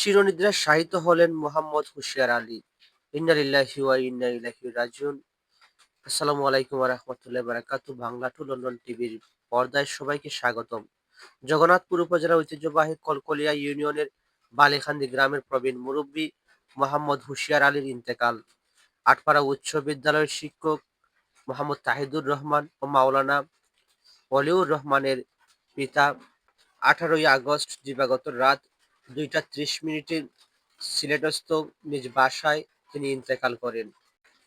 চিরনিদ্রায় শায়িত হলেন মোহাম্মদ হুশিয়ার আলী। ইন্না লিল্লাহি ওয়া ইন্না ইলাইহি রাজিউন। আসসালামু আলাইকুম ওয়া রাহমাতুল্লাহি ওয়া বাংলা টু লন্ডন টিভির পর্দায় সবাইকে স্বাগতম। জগন্নাথপুর উপজেলার ঐতিহ্যবাহী কলকলিয়া ইউনিয়নের বালিখান্দি গ্রামের প্রবীণ মুরব্বী মোহাম্মদ হুশিয়ার আলীর ইন্তেকাল। আটপাড়া উচ্চ বিদ্যালয়ের শিক্ষক মোহাম্মদ তাহিদুর রহমান ও মাওলানা অলিউর রহমানের পিতা। আঠারোই আগস্ট দিবাগত রাত দুইটা ত্রিশ মিনিটে সিলেটস্থ নিজ বাসায় তিনি ইন্তেকাল করেন।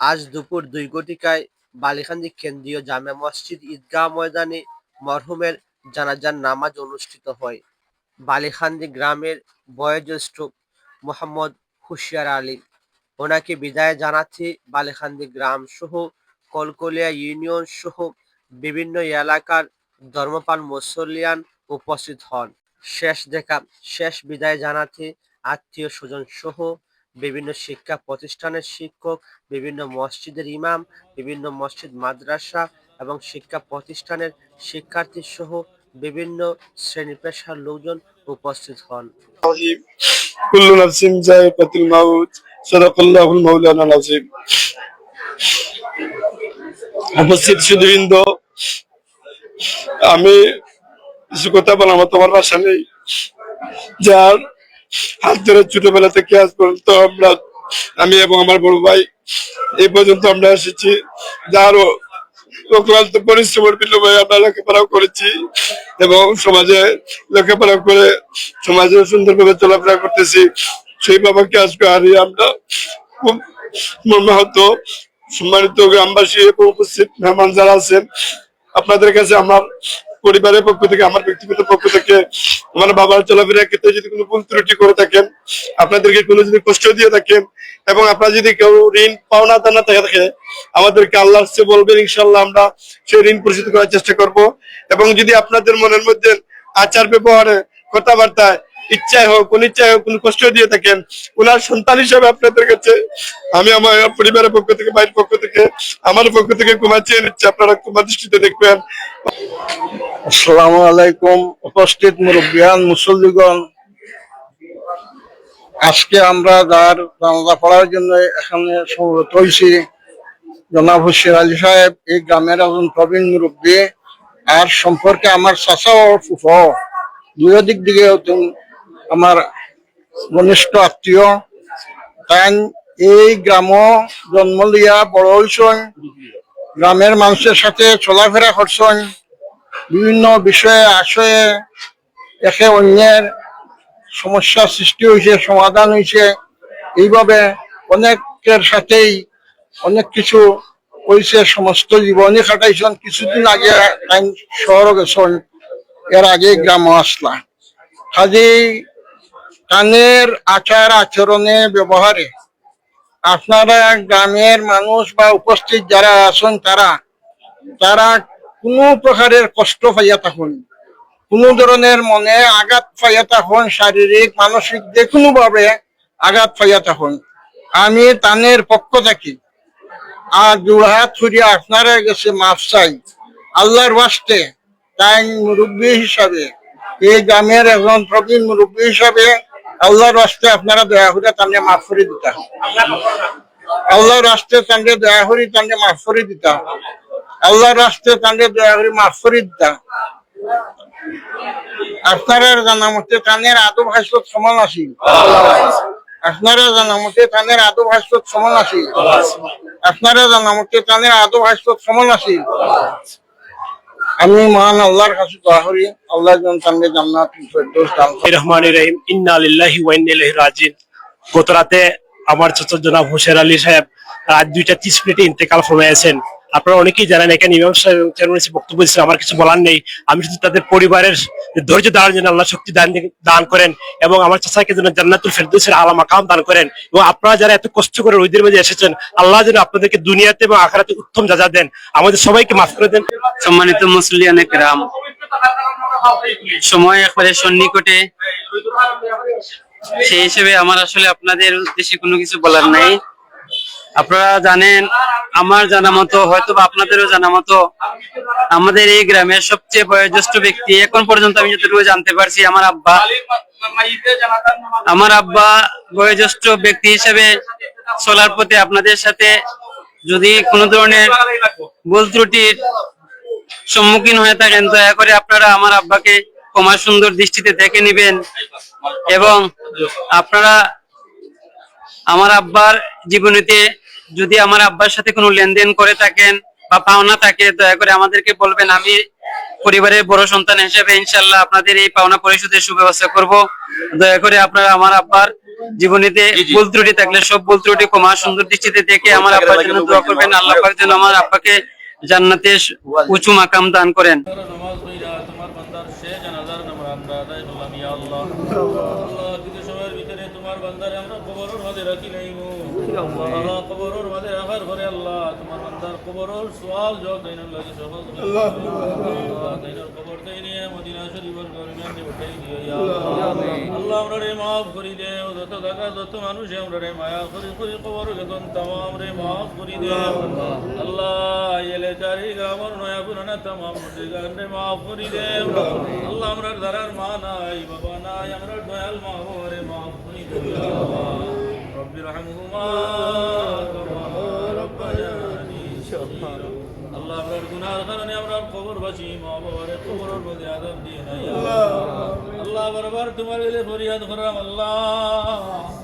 আজ দুপুর দুই ঘটিকায় বালিখান্দি কেন্দ্রীয় জামে মসজিদ ঈদগাহ ময়দানে মরহুমের জানাজার নামাজ অনুষ্ঠিত হয়। বালিখান্দি গ্রামের বয়োজ্যেষ্ঠ মোহাম্মদ হুশিয়ার আলী ওনাকে বিদায় জানাতে বালিখান্দি গ্রাম সহ কলকলিয়া ইউনিয়ন সহ বিভিন্ন এলাকার ধর্মপাল মুসল্লিয়ান উপস্থিত হন। শেষ দেখা, শেষ বিদায় জানাতে আত্মীয় স্বজন সহ বিভিন্ন শিক্ষা প্রতিষ্ঠানের শিক্ষক, বিভিন্ন মসজিদের ইমাম, বিভিন্ন মসজিদ মাদ্রাসা এবং শিক্ষা প্রতিষ্ঠানের শিক্ষার্থী সহ বিভিন্ন শ্রেণি পেশার লোকজন উপস্থিত হন। উপস্থিত আমি কিছু কথা বলার মতো আমার বাসা নেই। যার হাত ধরে ছোটবেলা থেকে আজ পর্যন্ত আমরা, আমি এবং আমার বড় ভাই এই পর্যন্ত আমরা এসেছি। যারও অক্লান্ত পরিশ্রমের বিনিময়ে আমরা লেখাপড়াও করেছি এবং সমাজে লেখাপড়া করে সমাজে সুন্দরভাবে চলাফেরা করতেছি। সেই বাবাকে আজকে হারিয়ে আমরা খুব মর্মাহত, সম্মানিত গ্রামবাসী এবং উপস্থিত মেহমান যারা আছেন, আপনাদের কাছে আমার পরিবারের পক্ষ থেকে, আমার ব্যক্তিগত পক্ষ থেকে, আমার বাবার চলাফেরার ক্ষেত্রে যদি কোনো ভুল ত্রুটি করে থাকেন, আপনাদেরকে কোনো যদি কষ্ট দিয়ে থাকেন, এবং আপনারা যদি কেউ ঋণ পাওনা দানা থেকে থাকে আমাদেরকে আল্লাহর চেয়ে বলবেন ইনশাল্লাহ আমরা সেই ঋণ পরিশোধ করার চেষ্টা করব। এবং যদি আপনাদের মনের মধ্যে আচার ব্যবহারে, কথাবার্তায় ইচ্ছায় হোক, অনিচ্ছায় হোক, কোনো কষ্ট দিয়ে থাকেন, ওনার সন্তান হিসাবে আপনাদের কাছে আমি আমার পরিবারের পক্ষ থেকে, ভাইয়ের পক্ষ থেকে, আমার পক্ষ থেকে ক্ষমা চেয়ে নিচ্ছি। আপনারা ক্ষমা দৃষ্টিতে দেখবেন। আসসালামু আলাইকুম। উপস্থিত মুরব্বিয়ান, মুসল্লিগণ। আজকে আমরা যার জানাজা পড়ার জন্য এখানে সমবেত হয়েছি, জনাব হুসেন আলী সাহেব, এই গ্রামের একজন প্রবীণ মুরব্বী। আর সম্পর্কে আমার চাচা ও ফুফ দুই দিক দিকে আমার ঘনিষ্ঠ আত্মীয়। তাই এই গ্রাম জন্ম লিয়া বড় হয়েছেন গ্রামের মানুষের সাথে চলাফেরা করছেন বিভিন্ন বিষয়ে আশয়ে একে অন্যের সমস্যার সৃষ্টি হয়েছে, সমাধান হয়েছে। এইভাবে অনেকের সাথেই অনেক কিছু হয়েছে, সমস্ত জীবনই কাটাইছেন। কিছুদিন আগে আইন শহর গেছেন, এর আগে গ্রাম আসলা কাজেই কানের আচার আচরণে ব্যবহারে। আপনারা গ্রামের মানুষ বা উপস্থিত যারা আছেন, তারা তারা কোনো প্রকারের কষ্ট পাইয়া থাকুন কোনো ধরনের মনে আঘাত পাইয়া থাকুন শারীরিক, মানসিক যে কোনো ভাবে আঘাত পাইয়া থাকুন আমি তানের পক্ষ থাকি, আর জোড়হাত ছুড়িয়ে আপনারা গেছে মাফ চাই। আল্লাহর বাস্তে তাই মুরব্বী হিসাবে, এই গ্রামের একজন প্রবীণ মুরব্বী হিসাবে, আল্লাহর রাস্তে আপনারা দয়া করে তাকে মাফ করে দিতা আল্লাহর রাস্তে তাকে দয়া করে তাকে মাফ করে দিতা আল্লাহর রাস্তে তাকে দয়া করে মাফ আপনারা জানা মতে তানের আদব হাসত সমান আছিল। আপনারা জানা মতে তানের আদব হাসত সমান আছিল। আপনারা জানা মতে তানের আদব হাসত সমান আছিল। আমি মহান আল্লাহর কাছে দোয়া করি, আল্লাহ যেন তাকে জান্নাত ফেরদৌস রহিম। ইন্না লিল্লাহি ওয়া ইন্না ইলাইহি রাজিউন। গত রাতে আমার ছোট জনাব হোসেন আলী সাহেব রাত দুইটা তিরিশ মিনিটে ইন্তেকাল ফরমাইয়াছেন আপনারা অনেকেই জানেন, এখানে ইমাম সাহেব চেয়ারম্যান বক্তব্য দিচ্ছেন আমার কিছু বলার নেই। আমি শুধু তাদের পরিবারের ধৈর্য দাঁড়ার জন্য আল্লাহ শক্তি দান দান করেন এবং আমার চাচাকে যেন জান্নাতুল ফেরদৌসের আলা মাকাম দান করেন। এবং আপনারা যারা এত কষ্ট করে রোদের মাঝে এসেছেন, আল্লাহ যেন আপনাদেরকে দুনিয়াতে এবং আখেরাতে উত্তম যাজা দেন। আমাদের সবাইকে মাফ করে দেন। সম্মানিত মুসলিয়ান গ্রাম সময় একবারে সন্নিকটে। সেই হিসেবে আমার আসলে আপনাদের উদ্দেশ্যে কোনো কিছু বলার নাই। আপনারা জানেন, আমার জানা মতো হয়তো আপনাদেরও জানা মতো আমাদের এই গ্রামের সবচেয়ে বয়োজ্যেষ্ঠ ব্যক্তি, এখন পর্যন্ত আমি যতটুকু জানতে পারছি, আমার আব্বা। আমার আব্বা বয়োজ্যেষ্ঠ ব্যক্তি হিসেবে চলার প্রতি আপনাদের সাথে যদি কোনো ধরনের ভুল ত্রুটির সম্মুখীন হয়ে থাকেন, দয়া করে আপনারা আমার আব্বাকে ক্ষমা সুন্দর দৃষ্টিতে দেখে নেবেন এবং আপনারা আমার আব্বার জীবনীতে যদি আমার আব্বার সাথে কোনো লেনদেন করে থাকেন বা পাওনা থাকে দয়া করে আমাদেরকে বলবেন। আমি পরিবারের বড় সন্তান হিসেবে ইনশাল্লাহ আপনাদের এই পাওনা পরিশোধের সুব্যবস্থা করব। দয়া করে আপনারা আমার আব্বার জীবনীতে ভুল ত্রুটি থাকলে সব ভুল ত্রুটি ক্ষমা সুন্দর দৃষ্টিতে দেখে আমার আব্বার জন্য দোয়া করবেন। আল্লাহ পাক যেন আমার আব্বাকে জান্নাতে উঁচু মাকাম দান করেন নামাজ পড়িয়া তোমার বান্দার শেষ জানাজার নামাজ আমরা আদায় করলাম ইয়া আল্লাহ আল্লাহ কিছু সময়ের ভিতরে তোমার বান্দারে আমরা কবরের মাঝে রাখি নাইমু আল্লাহ। কবরের মাঝে রাখার পরে আল্লাহ তোমার বান্দার কবরের সওয়াল জবাব দেন লাগে সহজ আল্লাহ। তাইনার কবর তাই নিয়ে মদিনা শরীফের গরমিয়ান উঠাই দিও ইয়া আল্লাহ। আল্লাহ। আমরা রে করি দে ও যত জায়গা যত মানুষ আমরা রে মায়া করি করি কবর গেতন তামাম রে মাফ করি দে। আল্লাহ। এলে চারি গ্রামর নয়া পুরানা তামাম মুর্দিগান রে মাফ করি দে। আল্লাহ। আমরা দারার মা নাই বাবা নাই আমরা দয়াল মা রে মাফ করি দে ইয়া আল্লাহ রব্বি রহমহুমা কামা রব্বায়ানি সগীরা আল্লাহ আপনার গুনার কারণে আমরা কবর বাঁচি মা বাবার কবরের মধ্যে আদব দিয়ে নাই আল্লাহ বারবার তোমার এলে ফরিয়াদ করাম আল্লাহ